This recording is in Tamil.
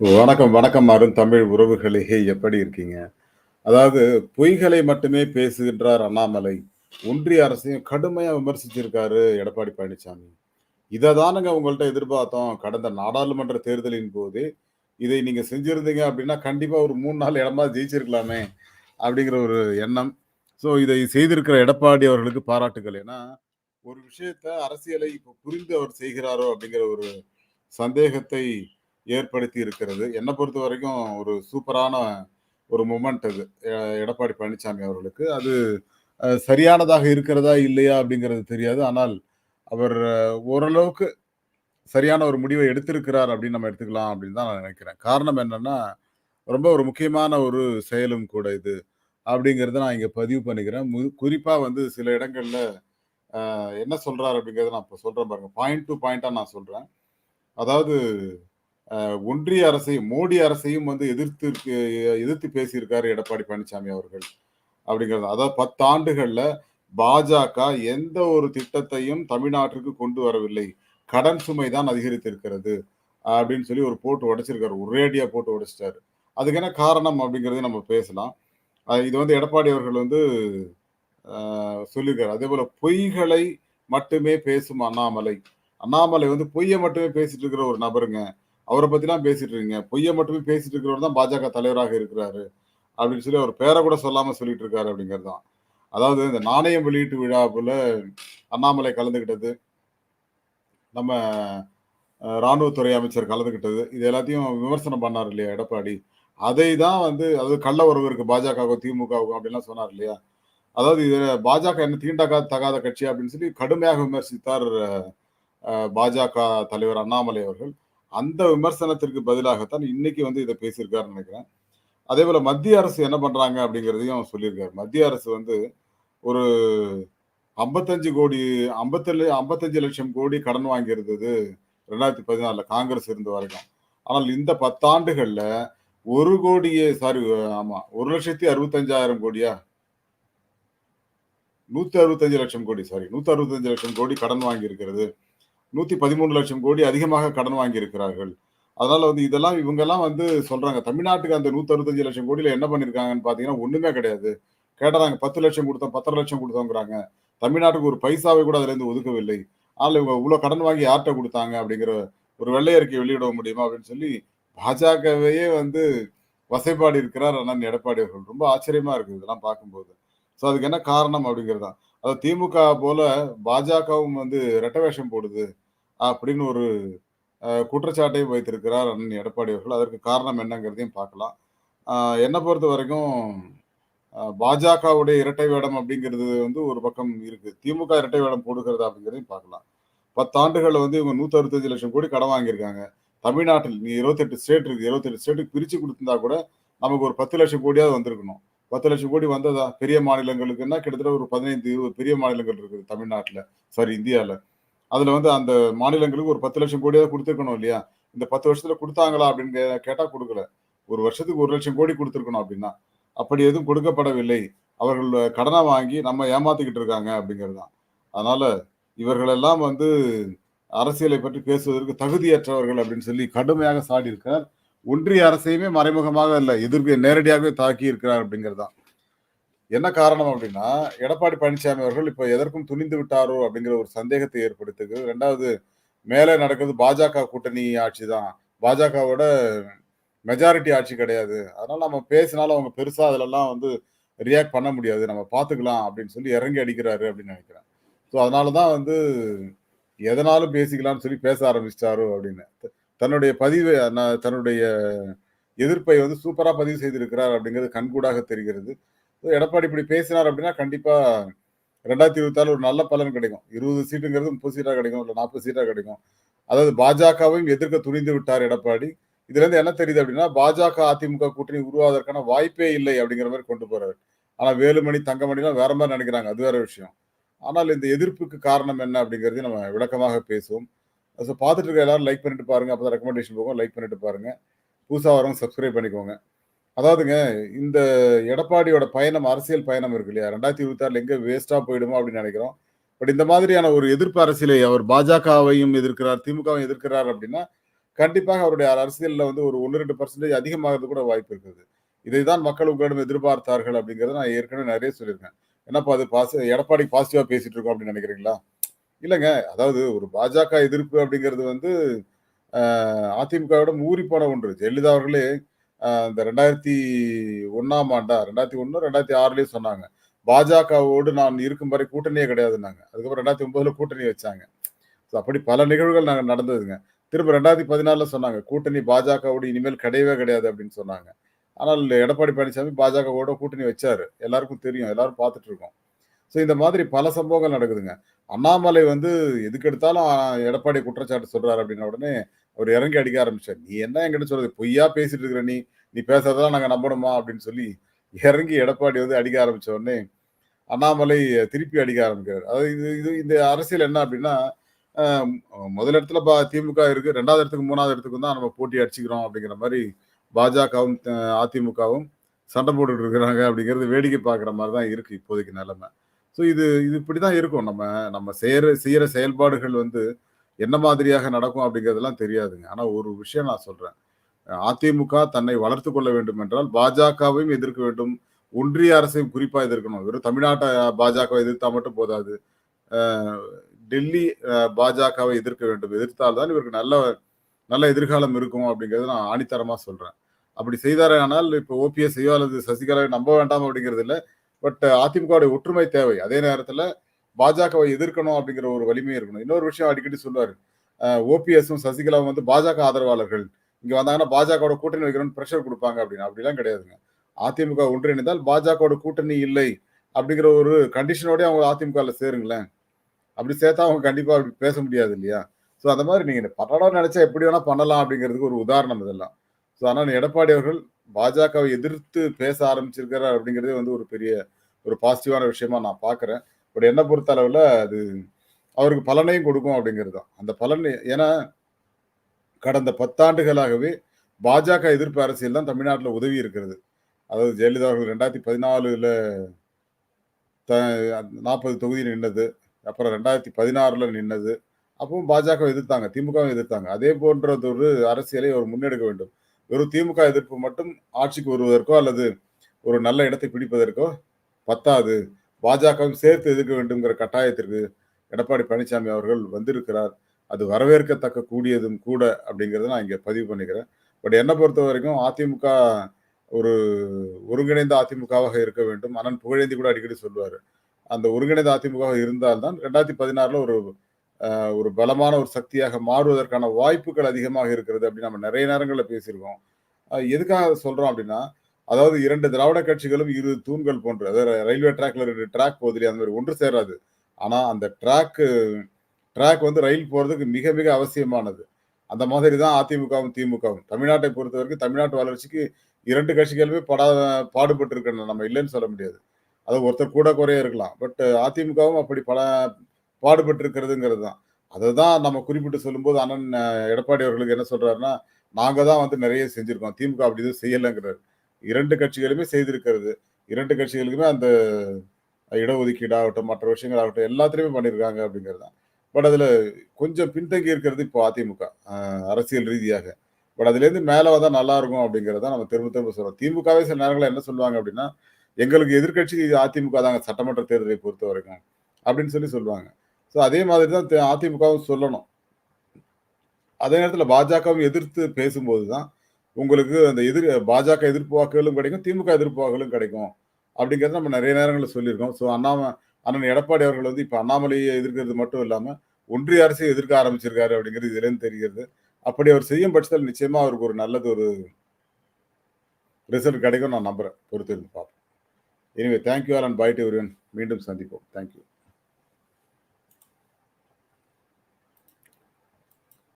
வணக்கம், வணக்கம் அருண் தமிழ் உறவுகளே! எப்படி இருக்கீங்க? அதாவது பொய்களை மட்டுமே பேசுகின்றார் அண்ணாமலை. ஒன்றிய அரசையும் கடுமையாக விமர்சிச்சிருக்காரு எடப்பாடி பழனிசாமி. இதை தானுங்க உங்கள்கிட்ட எதிர்பார்த்தோம். கடந்த நாடாளுமன்ற தேர்தலின் போது, இதை நீங்க செஞ்சிருந்தீங்க அப்படின்னா கண்டிப்பா ஒரு 3, 4 இடமாவது ஜெயிச்சிருக்கலாமே! அப்படிங்கிற ஒரு எண்ணம். ஸோ இதை செய்திருக்கிற எடப்பாடி அவர்களுக்கு பாராட்டுகள். ஏன்னா, ஒரு விஷயத்த அரசியலை இப்போ புரிந்து அவர் செய்கிறாரோ! அப்படிங்கிற ஒரு சந்தேகத்தை ஏற்படுத்தி இருக்கிறது. என்னை பொறுத்த வரைக்கும் ஒரு சூப்பரான ஒரு மூமெண்ட் அது. எடப்பாடி பழனிசாமி அவர்களுக்கு. அது சரியானதாக இருக்கிறதா? இல்லையா? அப்படிங்கிறது தெரியாது. ஆனால் அவர் ஓரளவுக்கு சரியான ஒரு முடிவை எடுத்திருக்கிறார் அப்படின்னு நம்ம எடுத்துக்கலாம் அப்படின்னு தான் நான் நினைக்கிறேன் காரணம் என்னன்னா, ரொம்ப ஒரு முக்கியமான ஒரு செயலும் கூட இது. அப்படிங்கிறத நான் இங்கே பதிவு பண்ணிக்கிறேன். மு குறிப்பாக வந்து சில இடங்களில் என்ன சொல்கிறார் அப்படிங்கிறத நான் இப்போ சொல்கிறேன் பாருங்க. பாயிண்ட் டூ பாயிண்ட்டாக நான் சொல்கிறேன் அதாவது ஒன்றிய அரசையும், மோடி அரசையும் வந்து எதிர்த்து எதிர்த்து பேசியிருக்காரு எடப்பாடி பழனிசாமி அவர்கள். அப்படிங்கிறது அதாவது 10 ஆண்டுகள்ல பாஜக எந்த ஒரு திட்டத்தையும் தமிழ்நாட்டிற்கு கொண்டு வரவில்லை. கடன் சுமை தான் அதிகரித்திருக்கிறது. அப்படின்னு சொல்லி ஒரு போட்டு உடைச்சிருக்காரு. ஒரேடியா போட்டு உடைச்சிட்டாரு அதுக்கு என்ன காரணம் அப்படிங்கிறது நம்ம பேசலாம். இது வந்து எடப்பாடி அவர்கள் வந்து சொல்லியிருக்காரு அதே போல பொய்களை மட்டுமே பேசும் அண்ணாமலை. அண்ணாமலை வந்து பொய்யை மட்டுமே பேசிட்டு இருக்கிற ஒரு நபருங்க. அவரை பற்றிலாம் பேசிட்டு இருக்கீங்க. பொய்யை மட்டுமே பேசிட்டு இருக்கிறவர் தான் பாஜக தலைவராக இருக்கிறாரு. அப்படின்னு சொல்லி அவர் பேரை கூட சொல்லாம சொல்லிட்டு இருக்காரு அப்படிங்கிறது தான். அதாவது இந்த நாணயம் வெளியீட்டு விழாவுல அண்ணாமலை கலந்துக்கிட்டது. நம்ம இராணுவத்துறை ராணுவத்துறை அமைச்சர் கலந்துக்கிட்டது. இது எல்லாத்தையும் விமர்சனம் பண்ணார் இல்லையா எடப்பாடி. அதை தான் வந்து அது கள்ள உறவு இருக்கு பாஜகவுக்கும், திமுகவுக்கும் அப்படின்லாம் சொன்னார் இல்லையா? அதாவது இது பாஜக என்ன தீண்டக்கா தகாத கட்சி அப்படின்னு சொல்லி கடுமையாக விமர்சித்தார் பாஜக தலைவர் அண்ணாமலை அவர்கள். அந்த விமர்சனத்திற்கு பதிலாகத்தான் இன்னைக்கு வந்து இதை பேசியிருக்காருன்னு நினைக்கிறேன் அதே போல மத்திய அரசு என்ன பண்றாங்க அப்படிங்கிறதையும் சொல்லியிருக்காரு. மத்திய அரசு வந்து ஒரு 55 கோடி 57 55,00,000 கோடி கடன் வாங்கியிருந்தது 2014ல காங்கிரஸ் இருந்த வரைக்கும். ஆனால் இந்த பத்தாண்டுகளில் ஒரு கோடியே சாரி ஆமா 1,65,000 கோடியா? 165,00,000 கோடி சாரி 165,00,000 கோடி கடன் வாங்கி இருக்கிறது. 113,00,000 கோடி அதிகமாக கடன் வாங்கியிருக்கிறார்கள் அதனால வந்து இதெல்லாம் இவங்கெல்லாம் வந்து சொல்றாங்க. தமிழ்நாட்டுக்கு அந்த 165,00,000 கோடியில என்ன பண்ணியிருக்காங்கன்னு பார்த்தீங்கன்னா, ஒண்ணுமே கிடையாது. கேட்டாராங்க பத்து லட்சம் கொடுத்தோம் பத்தரை லட்சம் கொடுத்தோங்கிறாங்க தமிழ்நாட்டுக்கு ஒரு பைசாவை கூட அதிலேருந்து ஒதுக்கவில்லை. ஆனால் இவங்க இவ்வளவு கடன் வாங்கி யார்கிட்ட கொடுத்தாங்க அப்படிங்கிற ஒரு வெள்ளை அறிக்கை வெளியிட முடியுமா? அப்படின்னு சொல்லி பாஜகவையே வந்து வசைப்பாடி இருக்கிறார் அண்ணன் எடப்பாடி அவர்கள். ரொம்ப ஆச்சரியமா இருக்கு இதெல்லாம் பார்க்கும்போது. ஸோ அதுக்கு என்ன காரணம் அப்படிங்கிறதான் அதாவது திமுக போல பாஜகவும் வந்து ரெட்ட வேஷம் போடுது. அப்படின்னு ஒரு குற்றச்சாட்டை குற்றச்சாட்டையும் வைத்திருக்கிறார் அண்ணன் எடப்பாடி அவர்கள். அதற்கு காரணம் என்னங்கிறதையும் பார்க்கலாம். என்னை பொறுத்த வரைக்கும் பாஜகவுடைய இரட்டை வேடம் அப்படிங்கிறது வந்து ஒரு பக்கம் இருக்கு. திமுக இரட்டை வேடம் போடுகிறது அப்படிங்கிறதையும் பார்க்கலாம். பத்தாண்டுகளில் வந்து இவங்க 165,00,000 கோடி கடன் வாங்கியிருக்காங்க. தமிழ்நாட்டில் நீ 28 ஸ்டேட் இருக்கு. 28 ஸ்டேட்டுக்கு பிரிச்சு கொடுத்துருந்தா கூட நமக்கு ஒரு பத்து லட்சம் கோடியாவது வந்திருக்கணும். பத்து லட்சம் கோடி வந்ததா? பெரிய மாநிலங்களுக்குன்னா கிட்டத்தட்ட ஒரு 15, 20 பெரிய மாநிலங்கள் இருக்குது தமிழ்நாட்டில் சாரி இந்தியாவில் அதில் வந்து அந்த மாநிலங்களுக்கு ஒரு பத்து லட்சம் கோடியாவது கொடுத்துருக்கணும் இல்லையா? இந்த 10 வருஷத்துல கொடுத்தாங்களா அப்படின்னு கே கொடுக்கல ஒரு வருஷத்துக்கு ஒரு லட்சம் கோடி கொடுத்துருக்கணும் அப்படின்னா அப்படி எதுவும் கொடுக்கப்படவில்லை. அவர்கள் கடனை வாங்கி நம்ம ஏமாத்திக்கிட்டு இருக்காங்க அப்படிங்கிறது தான். அதனால இவர்களெல்லாம் வந்து அரசியலை பற்றி பேசுவதற்கு தகுதியற்றவர்கள் அப்படின்னு சொல்லி கடுமையாக சாடியிருக்கிறார். ஒன்றிய அரசையுமே மறைமுகமாக இல்லை எதிர்ப்பு நேரடியாகவே தாக்கி இருக்கிறார் அப்படிங்கிறது தான். என்ன காரணம் அப்படின்னா எடப்பாடி பழனிசாமி அவர்கள் இப்போ எதற்கும் துணிந்து விட்டாரோ அப்படிங்கிற ஒரு சந்தேகத்தை ஏற்படுத்துக்கு ரெண்டாவது மேலே நடக்கிறது பாஜக கூட்டணி ஆட்சி தான். பாஜகவோட மெஜாரிட்டி ஆட்சி கிடையாது. அதனால நம்ம பேசினாலும் அவங்க பெருசாக அதிலெல்லாம் வந்து ரியாக்ட் பண்ண முடியாது. நம்ம பார்த்துக்கலாம் அப்படின்னு சொல்லி இறங்கி அடிக்கிறாரு அப்படின்னு நினைக்கிறேன் ஸோ அதனால தான் வந்து எதனாலும் பேசிக்கலாம்னு சொல்லி பேச ஆரம்பிச்சிட்டாரோ அப்படின்னு தன்னுடைய பதிவு தன்னுடைய எதிர்ப்பை வந்து சூப்பராக பதிவு செய்திருக்கிறார் அப்படிங்கிறது கண்கூடாக தெரிகிறது. எடப்பாடி இப்படி பேசினார் அப்படின்னா கண்டிப்பாக ரெண்டாயிரத்தி 2026 ஒரு நல்ல பலன் கிடைக்கும். 20 சீட்டுங்கிறது முப்பது சீட்டாக கிடைக்கும். இல்லை நாற்பது சீட்டாக கிடைக்கும். அதாவது பாஜகவையும் எதிர்க்க துணிந்து விட்டார் எடப்பாடி. இதுலேருந்து என்ன தெரியுது அப்படின்னா பாஜக, அதிமுக கூட்டணி உருவாவதற்கான வாய்ப்பே இல்லை அப்படிங்கிற மாதிரி கொண்டு போறாரு. ஆனால் வேலுமணி, தங்கமணிலாம் வேற மாதிரி நினைக்கிறாங்க அது வேற விஷயம். ஆனால் இந்த எதிர்ப்புக்கு காரணம் என்ன அப்படிங்கிறது நம்ம விளக்கமாக பேசுவோம். ஸோ பார்த்துட்டு இருக்க எல்லாரும் லைக் பண்ணிட்டு பாருங்க. அப்பதான் ரெக்கமெண்டேஷன் போகும். லைக் பண்ணிட்டு பாருங்க. புதுசாக வரவங்க சப்ஸ்கிரைப் பண்ணிக்கோங்க. அதாவதுங்க இந்த எடப்பாடியோட பயணம், அரசியல் பயணம் இருக்கு இல்லையா? 2026ல எங்க வேஸ்ட்டா போயிடுமோ அப்படின்னு நினைக்கிறோம் பட் இந்த மாதிரியான ஒரு எதிர்ப்பு அரசியலை அவர் பாஜகவையும் எதிர்க்கிறார், திமுகவும் எதிர்க்கிறார் அப்படின்னா கண்டிப்பாக அவருடைய அரசியலில் வந்து ஒரு ஒன்று ரெண்டு பர்சன்டேஜ் அதிகமாகிறது கூட வாய்ப்பு இருக்குது. இதை தான் மக்கள் உங்களிடம் எதிர்பார்த்தார்கள் அப்படிங்கிறத நான் ஏற்கனவே நிறைய சொல்லியிருக்கேன். என்னப்பா அது பாசி எடப்பாடி பாசிட்டிவாக பேசிட்டு இருக்கோம் அப்படின்னு நினைக்கிறீங்களா இல்லைங்க அதாவது ஒரு பாஜக எதிர்ப்பு அப்படிங்கிறது வந்து அதிமுகவிட அதிமுகவிடம் ஊறிப்போன ஒன்று. ஜெயலலிதா அவர்களே இந்த ரெண்டாயிரத்தி 2001ஆம் ஆண்டா 2001 2006லயும் சொன்னாங்க. பாஜகவோடு நான் இருக்கும் வரை கூட்டணியே கிடையாதுன்னாங்க. அதுக்கப்புறம் 2009ல கூட்டணி வச்சாங்க. ஸோ அப்படி பல நிகழ்வுகள் நாங்கள் நடந்ததுங்க. திரும்ப 2014ல சொன்னாங்க. கூட்டணி பாஜகவோடு இனிமேல் கிடையவே கிடையாது அப்படின்னு சொன்னாங்க. ஆனால் எடப்பாடி பழனிசாமி பாஜகவோட கூட்டணி வச்சாரு. எல்லாருக்கும் தெரியும். எல்லாரும் பார்த்துட்டு இருக்கோம். ஸோ இந்த மாதிரி பல சம்பவங்கள் நடக்குதுங்க. அண்ணாமலை வந்து எதுக்கெடுத்தாலும் எடப்பாடி குற்றச்சாட்டு சொல்றாரு அப்படின்ன உடனே அவர் இறங்கி அடிக்க ஆரம்பிச்சார் "நீ என்ன என்கிட்ட சொல்றது? பொய்யா பேசிட்டு இருக்கிற நீ. நீ பேசுறதெல்லாம் நாங்கள் நம்பணுமா?" அப்படின்னு சொல்லி இறங்கி எடப்பாடி வந்து அடிக்க ஆரம்பிச்ச உடனே அண்ணாமலை திருப்பி அடிக்க ஆரம்பிக்கிறார் அதாவது இது இது இந்த அரசியல் என்ன அப்படின்னா, முதல் இடத்துல ப திமுக இருக்கு. ரெண்டாவது இடத்துக்கு மூணாவது இடத்துக்கு தான் நம்ம போட்டி அடிச்சுக்கிறோம் அப்படிங்கிற மாதிரி பாஜகவும், அதிமுகவும் சண்டை போட்டுட்டு இருக்கிறாங்க அப்படிங்கிறது வேடிக்கை பார்க்குற மாதிரி தான் இருக்கு இப்போதைக்கு நிலைமை ஸோ இது இது இப்படி தான் இருக்கும். நம்ம நம்ம செய்கிற செய்கிற செயல்பாடுகள் வந்து என்ன மாதிரியாக நடக்கும் அப்படிங்கிறதெல்லாம் தெரியாதுங்க. ஆனால் ஒரு விஷயம் நான் சொல்கிறேன் அதிமுக தன்னை வளர்த்து கொள்ள வேண்டும் என்றால் பாஜகவையும் எதிர்க்க வேண்டும். ஒன்றிய அரசையும் குறிப்பாக எதிர்க்கணும். வெறும் தமிழ்நாட்டை பாஜகவை எதிர்த்தா மட்டும் போதாது. டெல்லி பாஜகவை எதிர்க்க வேண்டும். எதிர்த்தால் தான் இவருக்கு நல்ல நல்ல எதிர்காலம் இருக்கும் அப்படிங்கிறத நான் ஆணித்தரமாக சொல்கிறேன் அப்படி செய்தாரேயானால் இப்போ ஓபிஎஸ்ஐயோ அல்லது சசிகலாவை நம்ப வேண்டாம் அப்படிங்கிறது இல்லை பட் அதிமுகவுடைய ஒற்றுமை தேவை. அதே நேரத்துல பாஜகவை எதிர்க்கணும் அப்படிங்கிற ஒரு வலிமை இருக்கணும். இன்னொரு விஷயம் அடிக்கடி சொல்லுவாரு. ஓபிஎஸும் சசிகலாவும் வந்து பாஜக ஆதரவாளர்கள். இங்க வந்தாங்கன்னா பாஜகவோட கூட்டணி வைக்கணும்னு ப்ரெஷர் கொடுப்பாங்க அப்படின்னு. அப்படிலாம் கிடையாதுங்க. அதிமுக ஒன்றிணைந்தால் பாஜகவோட கூட்டணி இல்லை அப்படிங்கிற ஒரு கண்டிஷனோடய அவங்க அதிமுகல சேருங்களேன். அப்படி சேர்த்தா அவங்க கண்டிப்பா அப்படி பேச முடியாது இல்லையா? ஸோ அந்த மாதிரி நீங்க பண்ணணும்னு நினச்சா எப்படி வேணா பண்ணலாம் அப்படிங்கிறதுக்கு ஒரு உதாரணம் இதெல்லாம். ஸோ ஆனால் எடப்பாடி அவர்கள் பாஜகவை எதிர்த்து பேச ஆரம்பிச்சிருக்கிறார் அப்படிங்கிறதே வந்து ஒரு பெரிய ஒரு பாசிட்டிவான விஷயமா நான் பார்க்குறேன். பட் என்னை பொறுத்த அளவில் அது அவருக்கு பலனையும் கொடுக்கும் அப்படிங்கிறது தான். அந்த பலன் ஏன்னா கடந்த பத்தாண்டுகளாகவே பாஜக எதிர்ப்பு அரசியல் தான் தமிழ்நாட்டில் உதவி இருக்கிறது. அதாவது ஜெயலலிதா அவர்கள் 2014ல த 40 தொகுதி நின்னது. அப்புறம் 2016ல நின்னது. அப்பவும் பாஜக எதிர்த்தாங்க. திமுகவும் எதிர்த்தாங்க. அதே போன்றதொரு அரசியலை அவர் முன்னெடுக்க வேண்டும். வெறும் திமுக எதிர்ப்பு மட்டும் ஆட்சிக்கு வருவதற்கோ அல்லது ஒரு நல்ல இடத்தை பிடிப்பதற்கோ பத்தாது. பாஜகவும் சேர்த்து எதிர்க்க வேண்டும்ங்கிற கட்டாயத்திற்கு எடப்பாடி பழனிசாமி அவர்கள் வந்திருக்கிறார். அது வரவேற்கத்தக்க கூடியதும் கூட அப்படிங்கிறத நான் இங்கே பதிவு பண்ணிக்கிறேன். பட் என்னை பொறுத்த வரைக்கும் அதிமுக ஒரு ஒருங்கிணைந்த அதிமுகவாக இருக்க வேண்டும். அண்ணன் புகழேந்தி கூட அடிக்கடி சொல்வார் அந்த ஒருங்கிணைந்த அதிமுகவாக இருந்தால்தான் ரெண்டாயிரத்தி பதினாறில் ஒரு ஒரு பலமான ஒரு சக்தியாக மாறுவதற்கான வாய்ப்புகள் அதிகமாக இருக்கிறது அப்படின்னு நம்ம நிறைய நேரங்களில் பேசியிருக்கோம். எதுக்காக சொல்கிறோம் அப்படின்னா, அதாவது இரண்டு திராவிட கட்சிகளும் இரு தூண்கள் போன்று. அதாவது ரயில்வே ட்ராக்ல ரெண்டு ட்ராக் போகுது அந்த மாதிரி ஒன்று சேராது. ஆனால் அந்த ட்ராக்கு ட்ராக் வந்து ரயில் போகிறதுக்கு மிக மிக அவசியமானது. அந்த மாதிரி தான் அதிமுகவும், திமுகவும். தமிழ்நாட்டை பொறுத்த வரைக்கும் தமிழ்நாட்டு வளர்ச்சிக்கு இரண்டு கட்சிகளுமே படா பாடுபட்டு இருக்கணும் நம்ம இல்லைன்னு சொல்ல முடியாது. அது ஒருத்தர் கூட குறைய இருக்கலாம். பட் அதிமுகவும் அப்படி பல பாடுபட்டிருக்கிறதுங்கிறது தான் அதை தான். நம்ம குறிப்பிட்டு சொல்லும்போது அண்ணன் எடப்பாடி அவர்களுக்கு என்ன சொல்றாருன்னா, நாங்கள் தான் வந்து நிறைய செஞ்சுருக்கோம் திமுக அப்படி எதுவும் செய்யலங்கிறாரு. 2 கட்சிகளுமே செய்திருக்கிறது. இரண்டு கட்சிகளுக்குமே அந்த இடஒதுக்கீடு ஆகட்டும், மற்ற விஷயங்கள் ஆகட்டும் எல்லாத்துலேயுமே பண்ணியிருக்காங்க அப்படிங்கிறது தான். பட் அதில் கொஞ்சம் பின்தங்கி இருக்கிறது இப்போ அதிமுக. அரசியல் ரீதியாக. பட் அதுலேருந்து மேலே வந்தால் நல்லா இருக்கும் அப்படிங்கிறத நம்ம திரும்ப திரும்ப சொல்கிறோம் திமுகவே சில நேரங்களில் என்ன சொல்லுவாங்க அப்படின்னா, எங்களுக்கு எதிர்க்கட்சி அதிமுக தாங்க சட்டமன்ற தேர்தலை பொறுத்தவரைக்கும். அப்படின்னு சொல்லி சொல்லுவாங்க. ஸோ அதே மாதிரி தான் அதிமுகவும் சொல்லணும். அதே நேரத்தில் பாஜகவும் எதிர்த்து பேசும்போது தான் உங்களுக்கு அந்த எதிர் பாஜக எதிர்ப்பு வாக்குகளும் கிடைக்கும். திமுக எதிர்ப்பு வாக்குகளும் கிடைக்கும். அப்படிங்கிறத நம்ம நிறைய நேரங்களில் சொல்லியிருக்கோம். ஸோ அண்ணாம அண்ணன் எடப்பாடி அவர்கள் வந்து இப்போ அண்ணாமலையை எதிர்க்கிறது மட்டும் இல்லாமல் ஒன்றிய அரசை எதிர்க்க ஆரம்பிச்சிருக்காரு அப்படிங்கிறது இதுலேருந்து தெரிகிறது. அப்படி அவர் செய்யும் பட்சத்தில் நிச்சயமாக அவருக்கு ஒரு நல்லது ஒரு ரிசல்ட் கிடைக்கும் நான் நம்புகிறேன் பொறுத்திருந்து பார்ப்போம். Anyway thank you all and bye to மீண்டும் சந்திப்போம். Thank you.